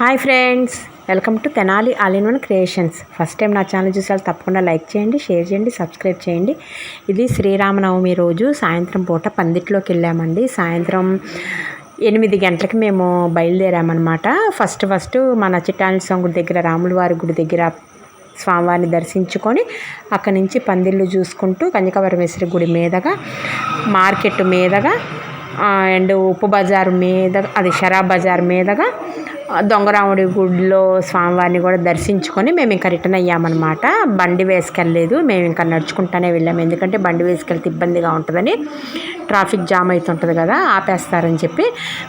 Hi friends welcome to Tenali all in one creations. First time నా channel చూసారు తప్పకుండా like చేయండి share చేయండి సబ్స్క్రైబ్ చేయండి. ఇది శ్రీరామనవమి రోజు సాయంత్రం పూట పందిట్లోకి వెళ్ళామండి. సాయంత్రం ఎనిమిది గంటలకి మేము బయలుదేరామన్నమాట. ఫస్ట్ ఫస్ట్ మన చిట్టాని స్వామి గుడి దగ్గర రాముల వారి గుడి దగ్గర స్వామివారిని దర్శించుకొని అక్కడి నుంచి పందిళ్ళు చూసుకుంటూ కన్యకవరమేశ్వరి గుడి మీదగా మార్కెట్ మీదగా అండ్ ఉప్పు బజార్ మీద అది షరాబ్ బజార్ మీదగా దొంగరాముడి గుడిలో స్వామివారిని కూడా దర్శించుకొని మేము ఇంకా రిటర్న్ అయ్యామన్నమాట. బండి వేసుకెళ్ళలేదు. మేము ఇంకా నడుచుకుంటానే వెళ్ళాము ఎందుకంటే బండి వేసుకెళ్తే ఇబ్బందిగా ఉంటుందని ట్రాఫిక్ జామ్ అవుతుంటుంది కదా ఆపేస్తారని చెప్పి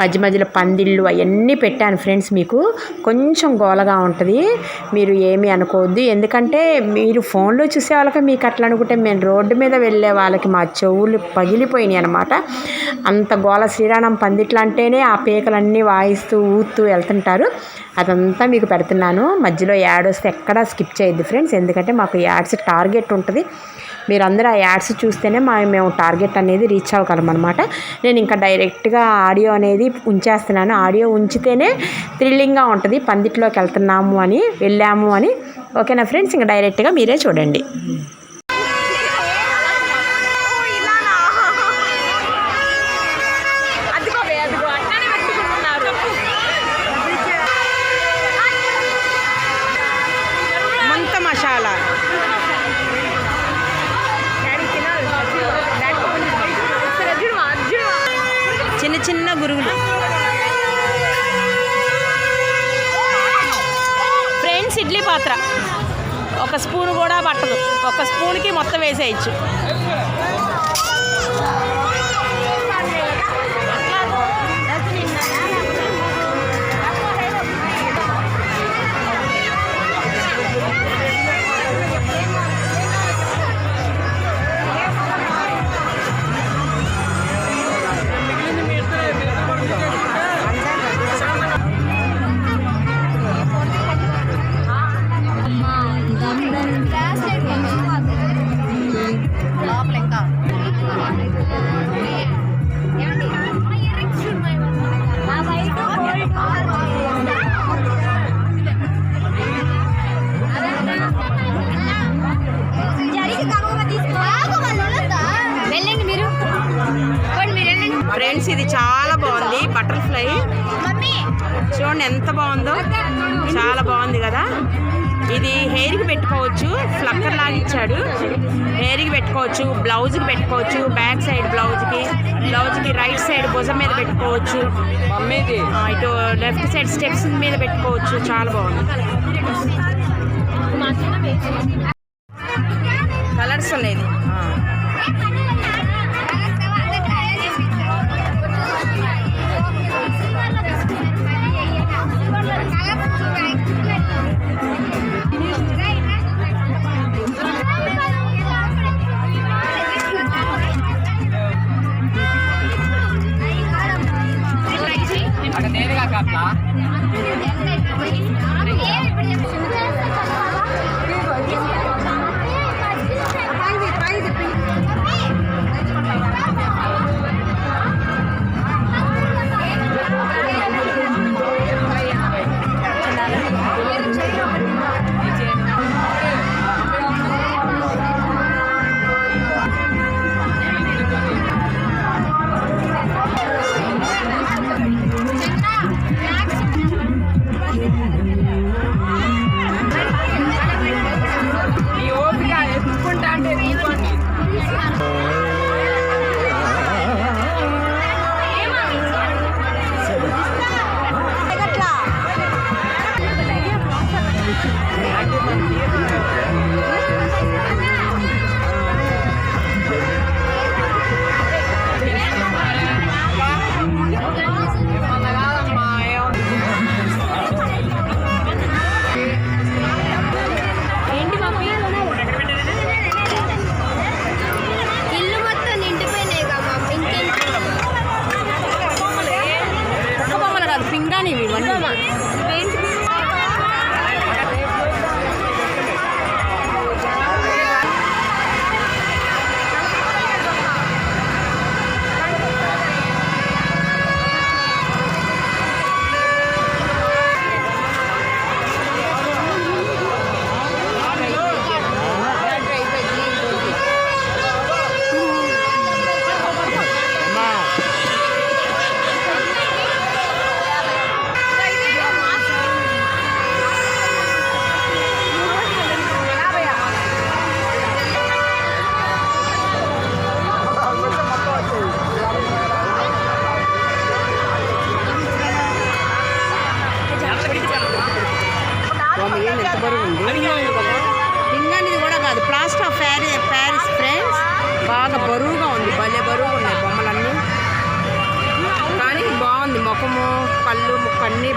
మధ్య మధ్యలో పందిళ్ళు అవన్నీ పెట్టాను ఫ్రెండ్స్ మీకు. కొంచెం గోలగా ఉంటుంది. మీరు ఏమీ అనుకోవద్దు. ఎందుకంటే మీరు ఫోన్లో చూసే వాళ్ళకి మీకు అట్లా అనుకుంటే మేము రోడ్డు మీద వెళ్ళే వాళ్ళకి మా చెవులు పగిలిపోయినాయి అనమాట అంత గోల శ్రీరామం పందిట్లు అంటేనే ఆ పీకలన్నీ వాయిస్తూ ఊతూ వెళ్తుంటారు అదంతా మీకు పెడుతున్నాను. మధ్యలో యాడ్ వస్తే ఎక్కడా స్కిప్ చేయొద్దు ఫ్రెండ్స్. ఎందుకంటే మాకు యాడ్స్ టార్గెట్ ఉంటుంది. మీరందరూ ఆ యాడ్స్ చూస్తేనే మా మేము టార్గెట్ అనేది రీచ్ అవ్వగలం అనమాట నేను ఇంకా డైరెక్ట్గా ఆడియో అనేది ఉంచేస్తున్నాను. ఆడియో ఉంచితేనే థ్రిల్లింగ్గా ఉంటుంది. పందిట్లోకి వెళ్తున్నాము అని వెళ్ళాము అని. ఓకేనా ఫ్రెండ్స్? ఇంకా డైరెక్ట్గా మీరే చూడండి. మసాలా చిన్న చిన్న గురుగులు ఫ్రెండ్స్ ఇడ్లీ పాత్ర. ఒక స్పూన్ కూడా పట్టదు. ఒక స్పూన్కి మొత్తం వేసేయచ్చు. ఇది చాలా బాగుంది. బటర్ఫ్లై. మమ్మీ. చూడండి ఎంత బాగుందో. చాలా బాగుంది కదా. ఇది హెయిర్కి పెట్టుకోవచ్చు. ఫ్లక్కర్ లాగా ఇచ్చాడు. హెయిర్కి పెట్టుకోవచ్చు. బ్లౌజ్కి పెట్టుకోవచ్చు. బ్యాక్ సైడ్ బ్లౌజ్కి. బ్లౌజ్కి రైట్ సైడ్ భుజం మీద పెట్టుకోవచ్చు. ఆ, ఇటు లెఫ్ట్ సైడ్ స్టెప్స్ మీద పెట్టుకోవచ్చు. చాలా బాగుంది. కలర్స్ ఉన్నాయి.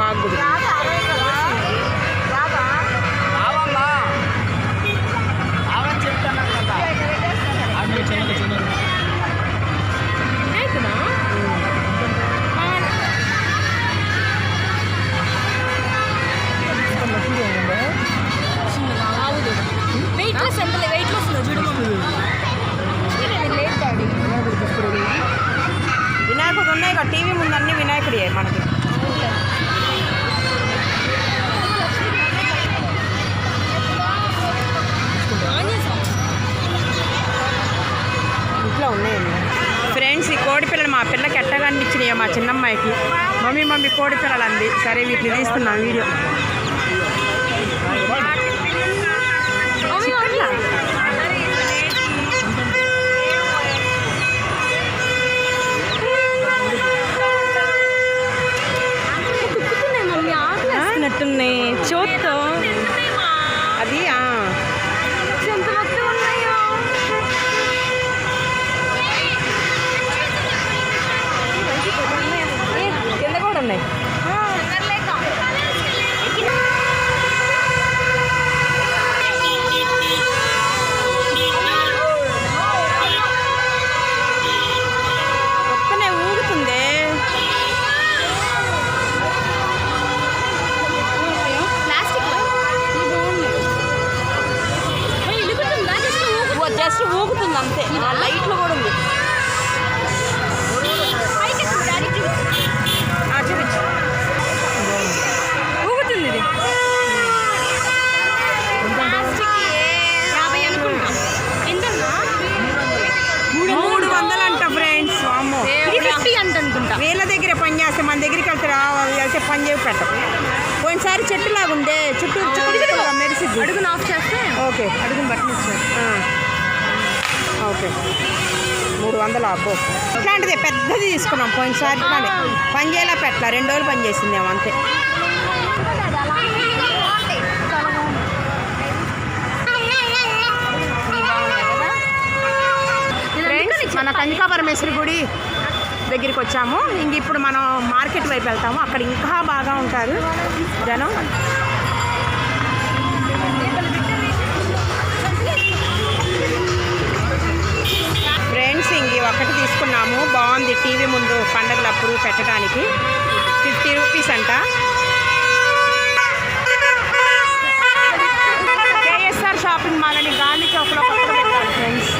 చూడు వినాయకుడు ఉన్నాయి కదా. టీవీ ముందు అన్ని వినాయకుడియే మనకి. ఇంట్లో ఉన్నాయండి ఫ్రెండ్స్ ఈ కోడి పిల్లలు మా పిల్లకి ఎట్టగా అనిపించినాయో మా చిన్నమ్మాయికి. మమ్మీ మమ్మీ కోడి పిల్లలు అంది. సరే వీటిని తీస్తున్నాం వీడియో. చిక్కుడులా? చూద్దాం. వెళ్తే పని చేసి పెట్టం పోయినసారి చెట్టు లాగుండే చుట్టూ చుట్టూ మెరిసిద్ది. అడుగును ఆఫ్ చేస్తే? ఓకే. అడుగును ఇచ్చారు ఓకే. మూడు వందలు అబ్బో ఇట్లాంటిది పెద్దది తీసుకున్నాం పోయినసారి పని చేయాల పెట్టాల రెండు రోజులు పని చేసిందేమో అంతే. మన కన్యకా పరమేశ్వరి గుడి. దగ్గరికి వచ్చాము. ఇంక ఇప్పుడు మనం మార్కెట్ వైపు వెళ్తాము. అక్కడ ఇంకా బాగా ఉంటారు జనం. ఫ్రెండ్స్ ఇంక ఒకటి ఒక్కటి తీసుకున్నాము. బాగుంది. టీవీ ముందు పండగలప్పుడు పెట్టడానికి. ఫిఫ్టీ రూపీస్ అంట. కేఎస్ఆర్ షాపింగ్ మాల్ అని గాంధీ చౌక్లో పక్కన పెట్టారు ఫ్రెండ్స్.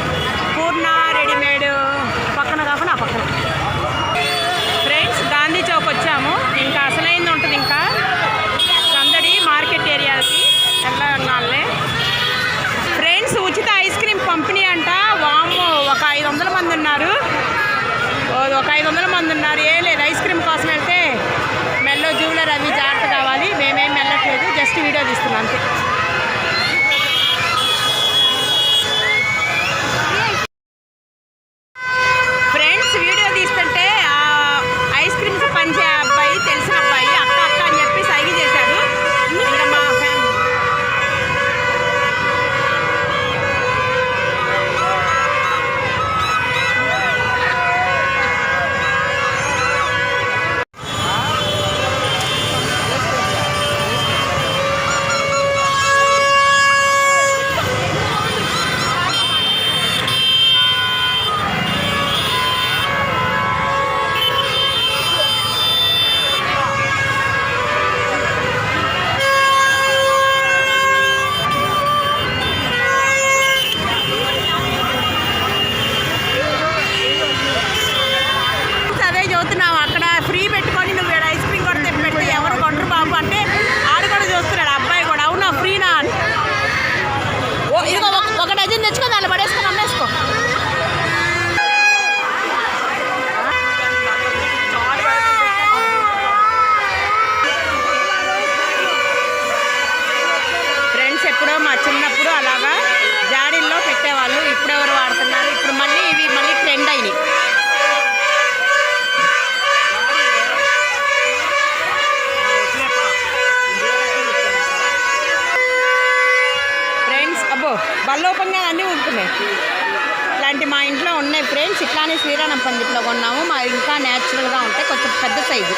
ఇట్లానే శ్రీరామం పందిట్లో కొన్నాము. మా ఇంకా న్యాచురల్గా ఉంటాయి కొంచెం పెద్ద సైజు.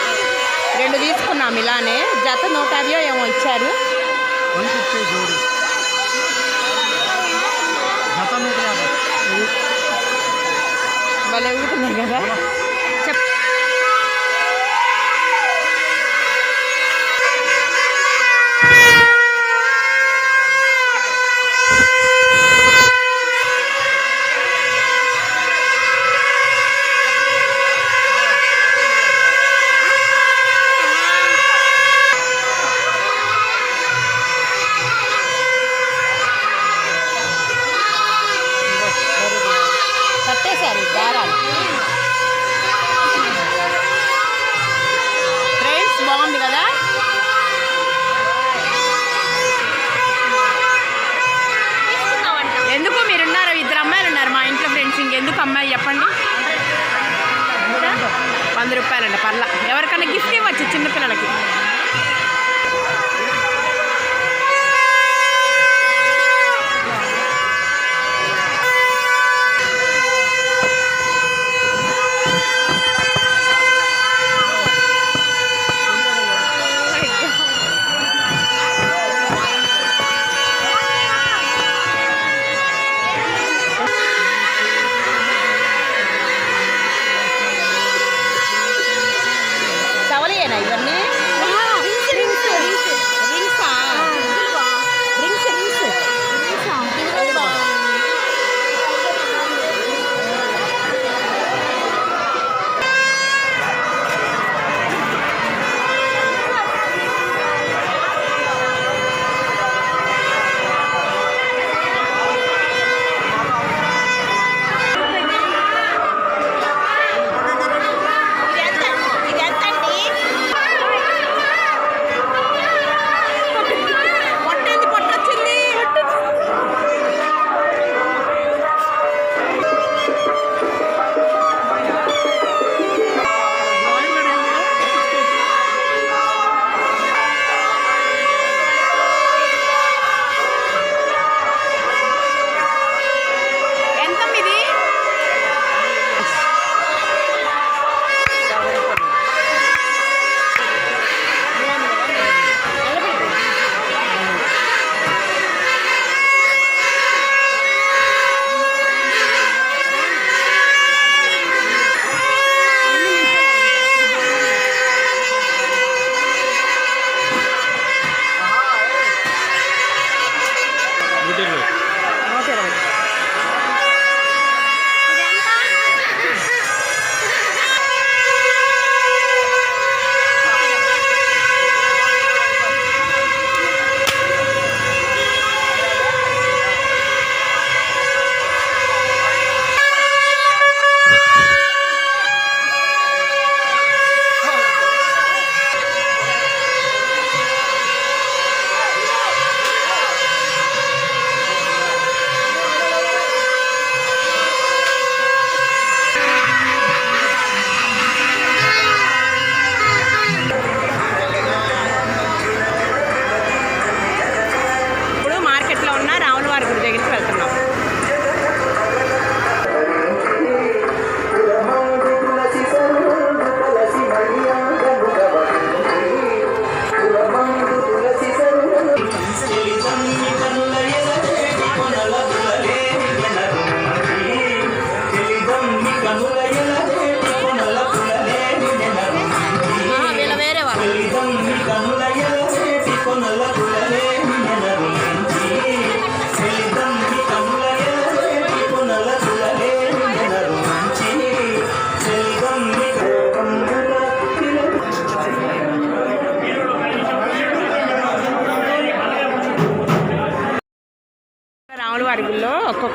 రెండు తీసుకున్నాము ఇలానే. జత నూట యాభై ఏమో ఇచ్చారు. భలే ఊగుతున్నాయి కదా. ఎందుకు అమ్మాయి చెప్పండి? వంద రూపాయలండి పర్ల. ఎవరికైనా గిఫ్ట్ ఇవ్వచ్చు చిన్నపిల్లలకి.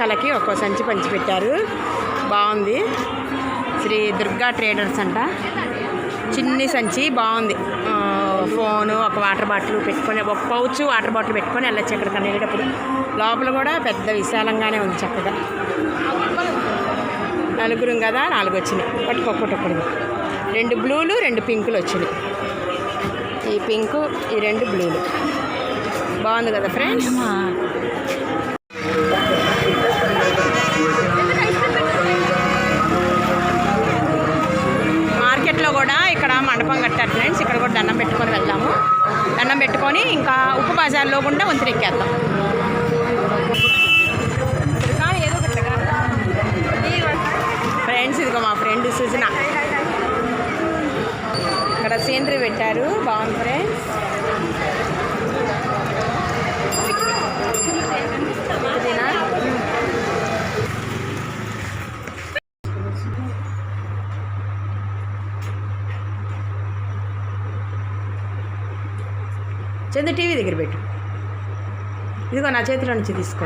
వాళ్ళకి ఒక్కో సంచి పంచిపెట్టారు. బాగుంది. శ్రీ దుర్గా ట్రేడర్స్ అంట. చిన్ని సంచి బాగుంది. ఫోను ఒక వాటర్ బాటిల్ పెట్టుకొని ఒక పౌచ్ వాటర్ బాటిల్ పెట్టుకొని వెళ్ళచ్చు ఎక్కడికన్నా వెళ్ళేటప్పుడు. లోపల కూడా పెద్ద విశాలంగానే ఉంది చక్కగా. నలుగురం కదా నాలుగు వచ్చినాయి. పట్టుకొక్కటొక్కడు రెండు బ్లూలు రెండు పింకులు వచ్చినాయి. ఈ పింకు ఈ రెండు బ్లూలు. బాగుంది కదా ఫ్రెండ్స్? సీనరీ పెట్టారు. బాగుంది ఫ్రెండ్స్ చందు టీవీ దగ్గర పెట్టు. ఇదిగో నా చేతిలో నుంచి తీసుకో.